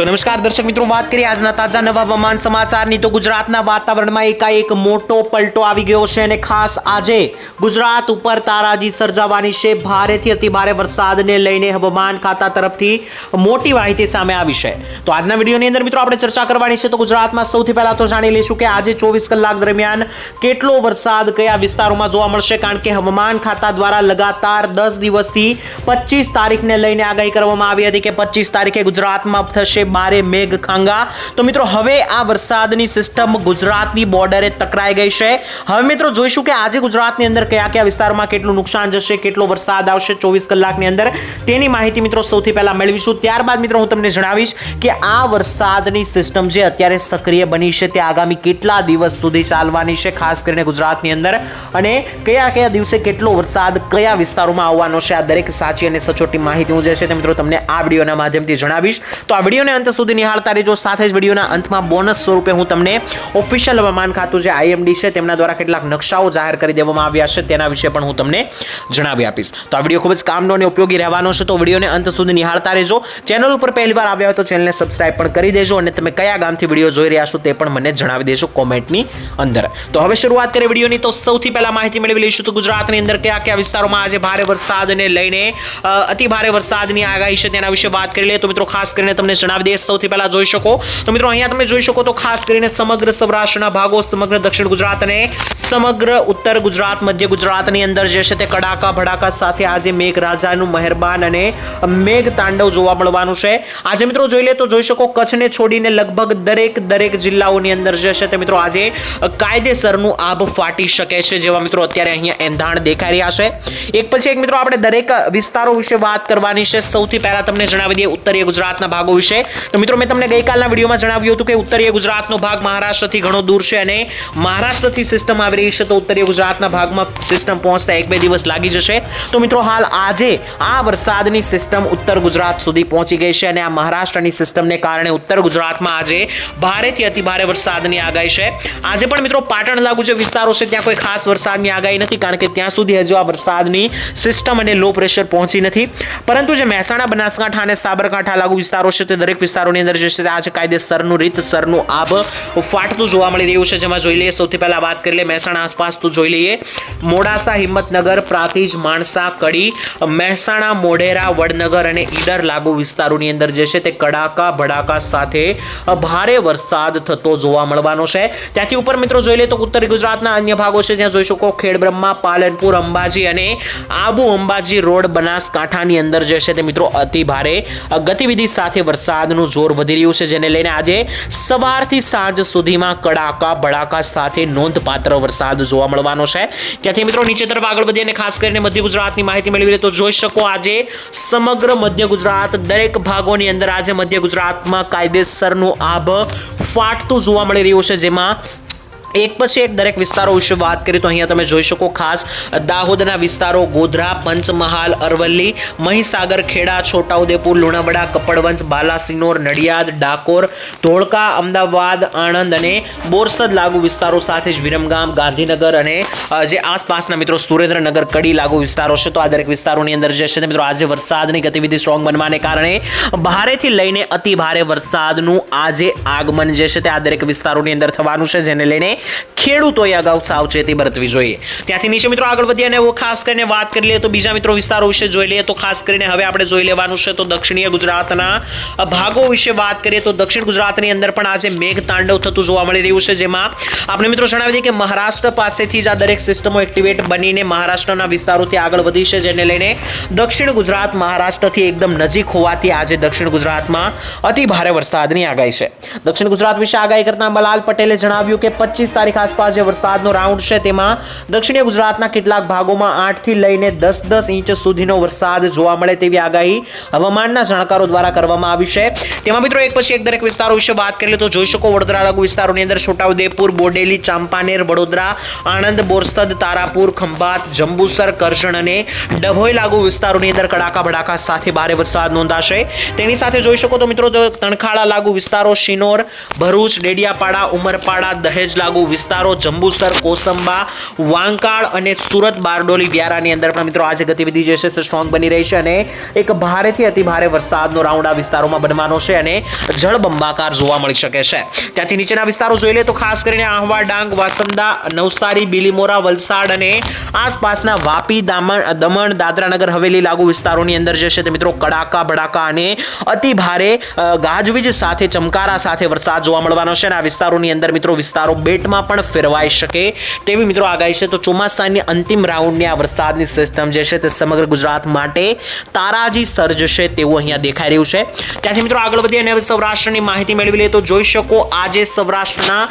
તો નમસ્કાર, દર્શક મિત્રો, વાત કરીએ આજના તાજા નવા હવામાન સમાચારની. તો ગુજરાતના વાતાવરણમાં એકાએક મોટો પલટો આવી ગયો છે અને ખાસ આજે ગુજરાત ઉપર તારાજી સર્જાવાની છે. ભારેથી અતિ ભારે વરસાદને લઈને હવામાન ખાતા તરફથી મોટી માહિતી સામે આવી છે. તો આજના વિડીયોની અંદર મિત્રો આપણે ચર્ચા કરવાની છે. તો ગુજરાતમાં સૌથી પહેલાં તો જાણી લઈશું કે આજે ચોવીસ કલાક દરમિયાન કેટલો વરસાદ કયા વિસ્તારોમાં જોવા મળશે? કારણ કે હવામાન ખાતા દ્વારા લગાતાર દસ દિવસથી પચીસ તારીખને લઈને આગાહી કરવામાં આવી હતી કે પચીસ તારીખે ગુજરાતમાં થશે બારે મેઘ ખાંગા. તો મિત્રો, હવે આ વરસાદની સિસ્ટમ ગુજરાતની બોર્ડરે ટકરાઈ ગઈ છે. હવે મિત્રો, જોઈશું કે આજે ગુજરાતની અંદર કયા કયા વિસ્તારમાં કેટલું નુકસાન જશે, કેટલો વરસાદ આવશે ચોવીસ કલાકની અંદર. તેની માહિતી મિત્રો સૌથી પહેલા મેળવીશું. ત્યારબાદ મિત્રો, હું તમને જણાવીશ કે આ વરસાદની સિસ્ટમ જે અત્યારે સક્રિય બની છે, તે આગામી કેટલા દિવસ સુધી ચાલવાની છે, ખાસ કરીને ગુજરાતની અંદર. અને કયા કયા દિવસે કેટલો વરસાદ કયા વિસ્તારોમાં આવવાનો છે, આ દરેક સાચી અને સચોટી માહિતી હું જે છે તે મિત્રો તમને આ વિડીયોના માધ્યમથી જણાવીશ. તો આ વિડીયોને અંત સુધી નિહાળતા રહેજો. સાથે જ વિડીયોના અંતમાં બોનસ સ્વરૂપે હું તમને ઓફિશિયલ હવામાન ખાતું જે આઈએમડી છે, તેમના દ્વારા કેટલાક નકશાઓ જાહેર કરી દેવામાં આવ્યા છે, તેના વિશે પણ હું તમને જણાવી આપીશ. તો આ વીડિયો ખૂબ જ કામનો અને ઉપયોગી રહેવાનો છે, તો વિડીયોને અંત સુધી નિહાળતા રહેજો. ચેનલ ઉપર પહેલીવાર આવ્યા હોય તો ચેનલને સબસ્ક્રાઇબ પણ કરી દેજો અને તમે કયા ગામથી વીડિયો જોઈ રહ્યા છો તે પણ મને જણાવી દેજો કોમેન્ટની અંદર. તો હવે શરૂઆત કરીએ વિડીયોની, તો સૌથી પહેલા માહિતી મેળવી લઈશું તો ગુજરાતની અંદર કયા કયા વિસ્તારોમાં આજે ભારે વરસાદને લઈને અતિ ભારે વરસાદની આગાહી છે તેના વિશે વાત કરી લઈએ. તો મિત્રો, ખાસ કરીને તમને જણાવી દઈએ સૌથી પહેલા જોઈ શકો. તો મિત્રો, અહીંયા તમે જોઈ શકો તો ખાસ કરીને સમગ્ર સૌરાષ્ટ્રના ભાગો, સમગ્ર દક્ષિણ ગુજરાત અને સમગ્ર ઉત્તર ગુજરાત, મધ્ય ગુજરાતની અંદર જે છે તે કડાકા ભડાકા સાથે આજે મેઘરાજાનું મહેરબાન અને મેઘ તાંડવ જોવા મળવાનું છે. આજે મિત્રો જોઈ લે તો જોઈ શકો કચ્છને છોડીને લગભગ દરેક દરેક જિલ્લાઓની અંદર જે છે તે મિત્રો આજે કાયદેસરનું આબ ફાટી શકે છે જેવા મિત્રો અત્યારે અહીંયા એંધાણ દેખાઈ રહ્યા છે. એક પછી એક મિત્રો, આપણે દરેક વિસ્તારો વિશે વાત કરવાની છે. સૌથી પહેલા તમને જણાવી દઈએ ઉત્તરીય ગુજરાતના ભાગો વિશે. તો મિત્રો, મેં તમને ગઈકાલના વિડીયોમાં જણાવ્યું હતું કે ઉત્તરીય ગુજરાતનો ભાગ મહારાષ્ટ્રથી ઘણો દૂર છે અને મહારાષ્ટ્રથી સિસ્ટમ આવી રહી છે, તો ઉત્તરીય ગુજરાતના ભાગમાં સિસ્ટમ પહોંચતા એક બે દિવસ લાગી જશે. તો મિત્રો, હાલ આજે આ વરસાદની સિસ્ટમ ઉત્તર ગુજરાત સુધી પહોંચી ગઈ છે અને આ મહારાષ્ટ્રની સિસ્ટમને કારણે ઉત્તર ગુજરાતમાં આજે ભારેથી અતિ ભારે વરસાદની આગાહી છે. આજે પણ મિત્રો, પાટણ લાગુ જે વિસ્તારો છે, ત્યાં કોઈ ખાસ વરસાદની આગાહી નથી, કારણ કે ત્યાં સુધી હજુ આ વરસાદની સિસ્ટમ અને લો પ્રેશર પહોંચી નથી. પરંતુ જે મહેસાણા, બનાસકાંઠા અને સાબરકાંઠા લાગુ વિસ્તારો છે, તે દરેક વિસ્તારોની અંદર જે છે તે આજે કાયદેસરનું રીતસરનું આબ ફાટતું જોવા મળી રહ્યું છે. જેમાં જોઈ લઈએ, સૌથી પહેલાં વાત કરી લઈએ, મહેસાણા આસપાસ તો જોઈ લઈએ, મોડાસા, હિંમતનગર, પ્રાતિજ, માણસા, કડી, મહેસાણા, મોઢેરા, વડનગર અને ઈડર લાગુ વિસ્તારોની અંદર જે છે તે કડાકા, ભડાકા સાથે ભારે વરસાદ થતો જોવા મળવાનો છે. ત્યાંથી ઉપર મિત્રો જોઈ લે તો ઉત્તર ગુજરાતના અન્ય ભાગો છે. ત્યાં જોઈ શકો ખેડબ્રહ્મા, પાલનપુર, અંબાજી અને આબુ અંબાજી રોડ, બનાસકાંઠાની અંદર જે છે તે મિત્રો અતિ ભારે ગતિવિધિ સાથે વરસાદનું જોર વધી રહ્યું છે, જેને લઈને આજે સવારથી સાંજ સુધીમાં કડાકા, ભડાકા સાથે નોંધપાત્ર વરસાદ જોવા મળવાનો છે. ત્યાંથી મિત્રો, નીચે તરફ આગળ વધીએ અને ખાસ કરીને મધ્ય ગુજરાતની માહિતી મેળવી તો જોઈ શકો આજે સમગ્ર મધ્ય ગુજરાત, દરેક ભાગોની અંદર આજે મધ્ય ગુજરાતમાં કાયદેસરનું આભ ફાટતું જોવા મળી રહ્યું છે, જેમાં એક પછી એક દરેક વિસ્તારો વિશે વાત કરીએ તો અહીંયા તમે જોઈ શકો ખાસ દાહોદના વિસ્તારો, ગોધરા, પંચમહાલ, અરવલ્લી, મહીસાગર, ખેડા, છોટાઉદેપુર, લુણાવાડા કપડવંશ બાલાસિનોર, નડિયાદ, ડાકોર, ધોળકા, અમદાવાદ, આણંદ અને બોરસદ લાગુ વિસ્તારો સાથે જ વિરમગામ, ગાંધીનગર અને જે આસપાસના મિત્રો સુરેન્દ્રનગર, કડી લાગુ વિસ્તારો છે. તો આ દરેક વિસ્તારોની અંદર જે છે મિત્રો આજે વરસાદની ગતિવિધિ સ્ટ્રોંગ બનવાને કારણે ભારેથી લઈને અતિ ભારે વરસાદનું આજે આગમન જે છે તે આ દરેક વિસ્તારોની અંદર થવાનું છે. જેને લઈને ખેડૂતોએ અગાઉ સાવચેતી બરતવી જોઈએ. ત્યાંથી નીચે મિત્રો આગળ વધીએ અને ખાસ કરીને વાત કરી લઈએ તો બીજા મિત્રો વિસ્તારો વિશે જોઈ લઈએ તો ખાસ કરીને હવે આપણે જોઈ લેવાનું છે તો દક્ષિણીય ગુજરાતના ભાગો વિશે વાત કરીએ તો દક્ષિણ ગુજરાતની અંદર પણ આજે મેઘ તાંડવ થતું જોવા મળી રહ્યું છે, જેમાં આપણે મિત્રો જણાવી દઈએ કે મહારાષ્ટ્ર પાસેથી જ આ દરેક સિસ્ટમો એક્ટિવેટ બનીને મહારાષ્ટ્રના વિસ્તારોથી આગળ વધી છે, જેને લઈને દક્ષિણ ગુજરાત મહારાષ્ટ્રથી એકદમ નજીક હોવાથી આજે દક્ષિણ ગુજરાતમાં અતિ ભારે વરસાદની આગાહી છે. દક્ષિણ ગુજરાત વિશે આગાહી કરતા મલાલ પટેલે જણાવ્યું કે પચીસ તારીખ આસપાસ જે વરસાદનો રાઉન્ડ છે તેમાં દક્ષિણીય ગુજરાતના કેટલાક ભાગોમાં આઠથી લઈને દસ દસ ઇંચ સુધીનો વરસાદ જોવા મળે તેવી આગાહી હવામાનના જાણકારો દ્વારા કરવામાં આવી છે. તેમાં મિત્રો એક પછી એક દરેક વિસ્તારો વિશે વાત કરીએ તો જોઈ શકો વડોદરા લાગુ વિસ્તારોની અંદર છોટાઉદેપુર, બોડેલી, ચાંપાનેર, વડોદરા, આણંદ, બોરસદ, તારાપુર, ખંભાત, જંબુસર, કરજણ અને ડભોઈ લાગુ વિસ્તારોની અંદર કડાકા ભડાકા સાથે ભારે વરસાદ નોંધાશે. તેની સાથે જોઈ શકો તો મિત્રો તણખાળા લાગુ વિસ્તારો, શિનોર, ભરૂચ, ડેડિયાપાડા, ઉમરપાડા, દહેજ લાગુ લાગુ વિસ્તારો, જંબુસર, કોસંબા, વાંકાળ અને સુરત બારડોલી વ્યારાની અંદર પણ મિત્રો આજે ગતિવિધિ જે છે તે સ્ટ્રોંગ બની રહી છે અને એક ભારેથી અતિ ભારે વરસાદનો રાઉન્ડ આ વિસ્તારોમાં બનવાનો છે અને જળબંબાકાર જોવા મળી શકે છે. ત્યાંથી નીચેના વિસ્તારો જોઈ લે તો ખાસ કરીને આહવા, ડાંગ, વાસંદા, નવસારી, બિલીમોરા, વલસાડ અને આસપાસના વાપી, દામણ, દમણ, દાદરાનગર, હવેલી લાગુ વિસ્તારોની અંદર જે છે તે મિત્રો કડાકા, ભડાકા અને અતિ ભારે ગાજવીજ સાથે, ચમકારા સાથે વરસાદ જોવા મળવાનો છે અને આ વિસ્તારોની અંદર મિત્રો વિસ્તારો બેટમાં પણ ફેરવાઈ શકે તેવી મિત્રો આગાહી છે. તો ચોમાસાની અંતિમ રાઉન્ડની આ વરસાદની સિસ્ટમ જે છે તે સમગ્ર ગુજરાત માટે તારાજી સર્જશે તેવું અહીંયા દેખાઈ રહ્યું છે. ત્યાંથી મિત્રો આગળ વધીએ અને સૌરાષ્ટ્રની માહિતી મેળવી લઈએ તો જોઈ શકો આજે સૌરાષ્ટ્રના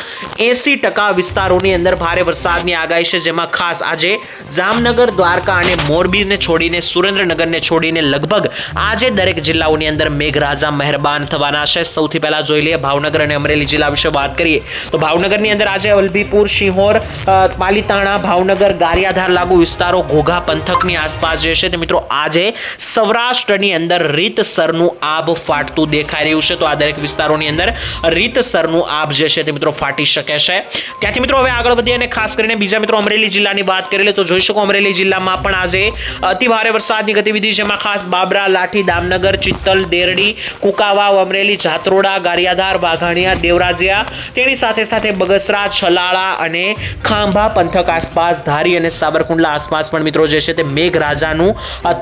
એસી ટકા વિસ્તારોની અંદર ભારે વરસાદની આગાહી છે. જેમાં ખાસ આજે જામનગર, દ્વારકા અને મોરબીને છોડીને સુરેન્દ્રનગરને છોડીને લગભગ આજે દરેક જિલ્લાઓની અંદર મેઘરાજા મહેરબાન થવાના છે. સૌથી પહેલા જોઈ લઈએ ભાવનગર અને અમરેલી જિલ્લા વિશે વાત કરીએ તો ભાવનગરની અંદર આજે વલભીપુર શિહોર અ, પાલીતાણા ભાવનગર ગારિયાધાર લાગુ વિસ્તારો ઘોઘા પંથકની આસપાસ જે છે તે મિત્રો આજે સૌરાષ્ટ્રની અંદર રીતસરનું આબ ફાટતું દેખાઈ રહ્યું છે. તો આ દરેક વિસ્તારોની અંદર રીતસરનું આબ જે છે તે મિત્રો ફાટી શકે છે. ત્યાંથી મિત્રો હવે આગળ વધીએ અને ખાસ કરીને બીજા મિત્રો અમરેલી જિલ્લાની વાત કરી લે તો જોઈ શકો અમરેલી જિલ્લામાં પણ આજે અતિ ભારે વરસાદની ગતિવિધિ છે જેમાં ખાસ બાબરા લાઠી દામનગર ચિત્તલ દેરડી કુકાવાવ અમરેલી જાત્રોડા ગારિયાધાર વાઘાણિયા દેવરાજિયા તેની સાથે સાથે બગસરા છલાળા અને ખાંભા પંથક આસપાસ, ધારી અને સાબરકુંડલા આસપાસ પણ મિત્રો જે છે તે મેઘરાજાનું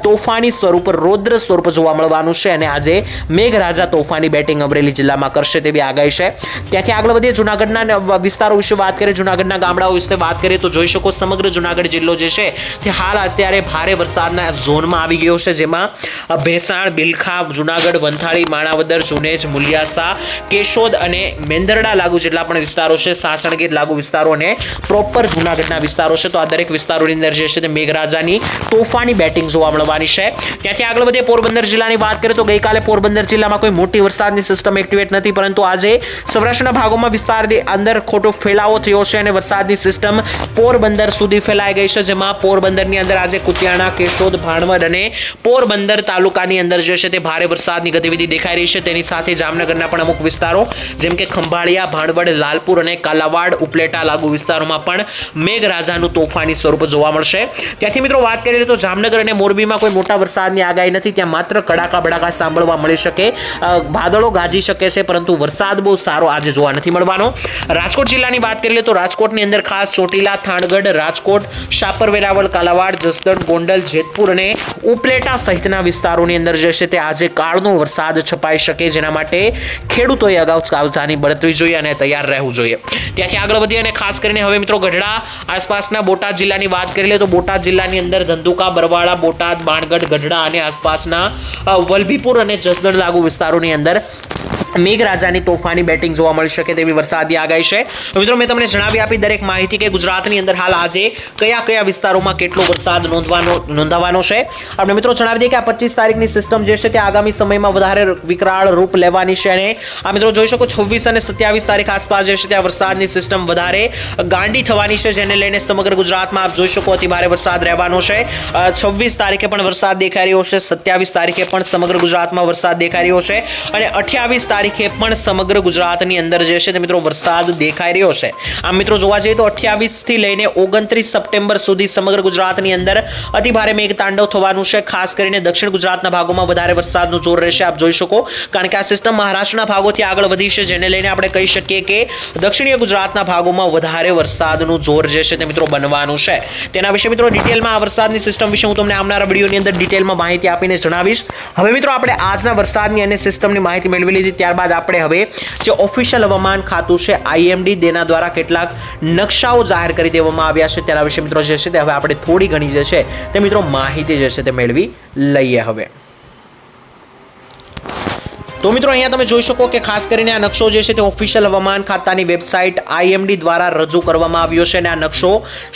તોફાની સ્વરૂપ, રૌદ્ર સ્વરૂપ જોવા મળવાનું છે અને આજે મેઘરાજા તોફાની બેટિંગ અમરેલી જિલ્લામાં કરશે તેવી આગાહી છે. ત્યાંથી આગળ વધીએ, જુનાગઢના વિસ્તારો વિશે વાત કરીએ, જુનાગઢના ગામડાઓ વિશે વાત કરીએ તો જોઈ શકો સમગ્ર જુનાગઢ જિલ્લો જે છે તે હાલ અત્યારે ભારે વરસાદના ઝોનમાં આવી ગયો છે, જેમાં ભેસાણ બિલખા જુનાગઢ, વંથાળી, માણાવદર, જુનેજ, મુલિયાસા, કેશોદ અને મેંદરડા લાગુ જેટલા પણ વિસ્તારો છે સાસણગીર લાગુ વિસ્તારો અને પ્રોપર જૂનાગઢના વિસ્તારો છે. તો આ દરેક વિસ્તારોની અંદર જે છે તે મેઘરાજાની તોફાની બેટિંગ જોવા મળવાની છે. ત્યાંથી આગળ વધે પોરબંદર જિલ્લાની વાત કરીએ તો ગઈકાલે પોરબંદર જિલ્લામાં કોઈ મોટી વરસાદની સિસ્ટમ એક્ટિવેટ નથી, પરંતુ આજે સૌરાષ્ટ્રના ભાગોમાં વિસ્તારની અંદર ખોટો ફેલાવો થયો છે અને વરસાદની સિસ્ટમ પોરબંદર સુધી ફેલાઈ ગઈ છે, જેમાં પોરબંદરની અંદર આજે કુતિયાણા, કેશોદ, ભાણવડ અને પોરબંદર તાલુકાની અંદર જે છે તે ભારે વરસાદની ગતિવિધિ દેખાઈ રહી છે. તેની સાથે જામનગરના પણ અમુક વિસ્તારો, જેમ કે ખંભાળિયા, ભાણવડ, લાલપુર અને કાલાવાડ ઉપલેટા લાગુ વિસ્તારોમાં પણ મેઘરાજાનું તોફાની સ્વરૂપ જોવા મળશે. ત્યાંથી મિત્રો વાત કરીએ તો જામનગર અને મોરબીમાં કોઈ મોટા વરસાદની આગાહી નથી. ત્યાં માત્ર કડાકા બડાકા સાંભળવા મળી શકે. ભાદળો ગાજી શકે છે, પરંતુ વરસાદ બહુ સારો આજે જોવા નથી મળવાનો. રાજકોટ જિલ્લાની વાત કરીએ તો રાજકોટની અંદર ખાસ ચોટીલા, થાણગઢ, રાજકોટ શાપર વેરાવળ કાલાવાડ, જસદણ, ગોંડલ, જેતપુર અને ઉપલેટા સહિતના વિસ્તારોની અંદર જે છે તે આજે કાળનો વરસાદ છપાઈ શકે. જેના માટે ખેડૂતોએ અગાઉ સાવધાની બરતવી જોઈએ અને તૈયાર રહેવું જોઈએ. ત્યાંથી આગળ વધીએ અને ખાસ કરીને હવે મિત્રો ગઢડા આસપાસના બોટાદ જિલ્લાની વાત કરી લે તો બોટાદ જિલ્લાની અંદર ધંધુકા, બરવાળા, બોટાદ, બાણગઢ, ગઢડા અને આસપાસના વલભીપુર અને જસદણ લાગુ વિસ્તારોની અંદર મેઘરાજાની તોફાની બેટિંગ જોવા મળી શકે તેવી વરસાદની આગાહી છે. મિત્રો, મેં તમને જણાવી આપી દરેક માહિતી કે ગુજરાતની અંદર હાલ આજે કયા કયા વિસ્તારોમાં કેટલો વરસાદ નોંધવાનો, નોંધાવાનો છે. આપણે મિત્રો જણાવી દઈએ કે આ પચીસ તારીખની સિસ્ટમ જે છે તે આગામી સમયમાં વધારે વિકરાળ રૂપ લેવાની છે અને આ મિત્રો જોઈ શકો છવ્વીસ અને સત્યાવીસ તારીખ આસપાસ જે છે ત્યાં વરસાદની સિસ્ટમ વધારે ગાંડી થવાની છે, જેને લઈને સમગ્ર ગુજરાતમાં આપ જોઈ શકો અતિ ભારે વરસાદ રહેવાનો છે. છવ્વીસ તારીખે પણ વરસાદ દેખાઈ રહ્યો છે, સત્યાવીસ તારીખે પણ સમગ્ર ગુજરાતમાં વરસાદ દેખાઈ રહ્યો છે અને અઠ્યાવીસ તારીખે પણ સમગ્ર ગુજરાતની અંદર જે છે તે મિત્રો વરસાદ દેખાઈ રહ્યો છે. આમ મિત્રો જોવા જઈએ તો અઠ્યાવીસથી લઈને ઓગણત્રીસ સપ્ટેમ્બર સુધી સમગ્ર ગુજરાતની અંદર અતિ ભારે મેઘતાંડવ થવાનું છે. ખાસ કરીને દક્ષિણ ગુજરાતના ભાગોમાં વધારે વરસાદનું જોર રહેશે. આપ જોઈ શકો કારણ કે આ સિસ્ટમ મહારાષ્ટ્રના ભાગોથી આગળ વધી છે. જેને લઈને આપણે કહી શકીએ કે દક્ષિણીય ગુજરાતના ભાગોમાં વધારે વરસાદનું જોર જે છે તે મિત્રો બનવાનું છે. તેના વિશે મિત્રો ડિટેલમાં આ વરસાદની સિસ્ટમ વિશે હું તમને આવનારા વિડીયોની અંદર ડિટેલમાં માહિતી આપીને જણાવીશ. હવે મિત્રો આપણે આજના વરસાદની અને સિસ્ટમની માહિતી મેળવી લીધી. ત્યારબાદ આપણે હવે જે ઓફિશિયલ હવામાન ખાતું છે આઈએમડી તેના દ્વારા કેટલાક નકશાઓ જાહેર કરી દેવામાં આવ્યા છે. તેના વિશે મિત્રો જે છે તે હવે આપણે થોડી ઘણી જે છે તે મિત્રો માહિતી જે છે તે મેળવી લઈએ હવે. તો મિત્રો અહીંયા તમે જોઈ શકો કે ખાસ કરીને આ નકશો જે છે તે ઓફિશિયલ હવામાન ખાતાની વેબસાઇટ આઈએમડી દ્વારા રજૂ કરવામાં આવ્યો છે અને આ નકશો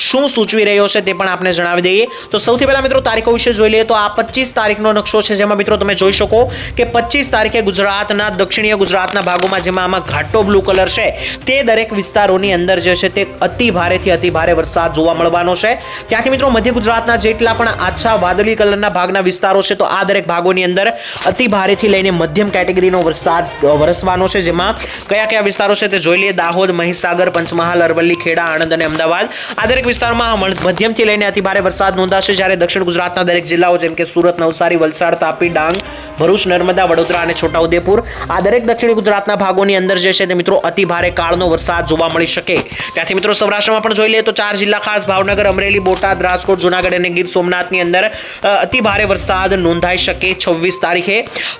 શું સૂચવી રહ્યો છે તે પણ આપણે જણાવી દઈએ. તો સૌથી પહેલા મિત્રો તારીખો વિશે જોઈ લઈએ તો આ પચીસ તારીખનો નકશો છે જેમાં મિત્રો તમે જોઈ શકો કે પચીસ તારીખે ગુજરાતના દક્ષિણીય ગુજરાતના ભાગોમાં જેમાં આમાં ઘાટો બ્લુ કલર છે તે દરેક વિસ્તારોની અંદર જે છે તે અતિ ભારેથી અતિ ભારે વરસાદ જોવા મળવાનો છે. ત્યાંથી મિત્રો મધ્ય ગુજરાતના જેટલા પણ આછા વાદળી કલરના ભાગના વિસ્તારો છે તો આ દરેક ભાગોની અંદર અતિ ભારેથી લઈને મધ્યમ કેટેગરી કેટેગરીનો વરસાદ વરસવાનો છે, જેમાં કયા કયા વિસ્તારો છે તે જોઈ લઈએ. દાહોદ, મહીસાગર, પંચમહાલ, અરવલ્લી, ખેડા, આણંદ અને અમદાવાદ. આ દરેક વિસ્તારમાં મધ્યમથી લઈને અતિ ભારે વરસાદ નોંધાશે જ્યારે દક્ષિણ ગુજરાતના દરેક જિલ્લાઓ, જેમ કે સુરત, નવસારી, વલસાડ, તાપી, ડાંગ ભરૂચ, નર્મદા, વડોદરા અને છોટાઉદેપુર. આ દરેક દક્ષિણ ગુજરાતના ભાગોની અંદર જે છે તે મિત્રો અતિ ભારે કાળનો વરસાદ જોવા મળી શકે. ત્યાંથી મિત્રો સૌરાષ્ટ્રમાં પણ જોઈ લઈએ તો ચાર જિલ્લા ખાસ, ભાવનગર, અમરેલી, બોટાદ, રાજકોટ, જુનાગઢ અને ગીર સોમનાથની અંદર અતિ ભારે વરસાદ નોંધાઈ શકે છવ્વીસ તારીખે.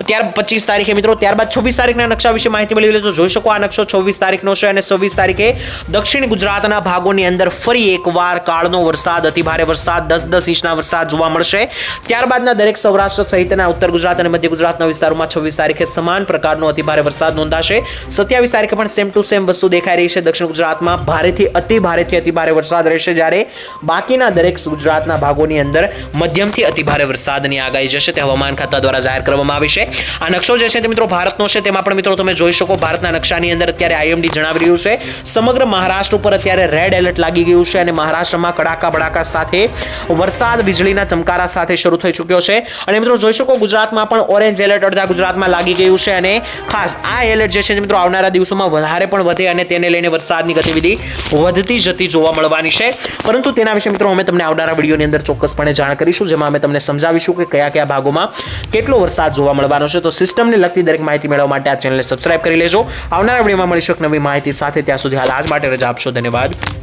ત્યાર, પચીસ તારીખે મિત્રો, ત્યારબાદ છવ્વીસ તારીખના નકશા વિશે માહિતી મળી લે તો જોઈ શકો આ નકશો છવ્વીસ તારીખનો છે અને છવ્વીસ તારીખે દક્ષિણ ગુજરાતના ભાગોની અંદર ફરી એકવાર કાળનો વરસાદ, અતિ ભારે વરસાદ, દસ દસ ઇંચના વરસાદ જોવા મળશે. ત્યારબાદના દરેક સૌરાષ્ટ્ર સહિતના ઉત્તર ગુજરાત અને મધ્ય ગુજરાતના વિસ્તારોમાં છવ્વીસ તારીખે સમાન પ્રકારનો અતિભારે વરસાદ નોંધાશે. સત્યાવીસ તારીખે પણ સેમ ટુ સેમ વસ્તુ દેખાઈ રહી છે દક્ષિણ ગુજરાતમાં. ભારેથી અતિ ભારેથી અતિભારે વરસાદ રહેશે જ્યારે બાકીના દરેક ગુજરાતના ભાગોની અંદર મધ્યમથી અતિ ભારે વરસાદની આગાહી જશે. તે હવામાન ખાતા દ્વારા જાહેર કરવામાં આવી છે. આ નકશો જે છે તે મિત્રો ભારતનો છે, તેમાં પણ મિત્રો તમે જોઈ શકો ભારતના નકશાની અંદર અત્યારે આઈએમડી જણાવી રહ્યું છે. સમગ્ર મહારાષ્ટ્ર ઉપર અત્યારે રેડ એલર્ટ લાગી ગયું છે અને મહારાષ્ટ્રમાં કડાકા બડાકા સાથે વરસાદ, વીજળીના ચમકારા સાથે શરૂ થઈ ચૂક્યો છે. અને મિત્રો જોઈ શકો ગુજરાતમાં પણ ઓરેન્જ એલર્ટ અડધા ગુજરાતમાં લાગી ગયું છે અને ખાસ આ એલર્ટ જે છે મિત્રો આવનારા દિવસોમાં વધારે પણ વધે અને તેને લઈને વરસાદની ગતિવિધિ વધતી જતી જોવા મળવાની છે. પરંતુ તેના વિશે મિત્રો અમે તમને આવનારા વિડીયોની અંદર ચોક્કસપણે જાણ કરીશું, જેમાં અમે તમને સમજાવીશું કે કયા કયા ભાગોમાં કેટલો વરસાદ જોવા મળવાનો છે. તો સિસ્ટમને લગતી દરેક માહિતી મેળવવા માટે આ ચેનલને સબસ્ક્રાઇબ કરી લેજો. આવનારા વિડીયોમાં મળીશું એક નવી માહિતી સાથે. ત્યાં સુધી હાલ આજ માટે રજા આપશો. ધન્યવાદ.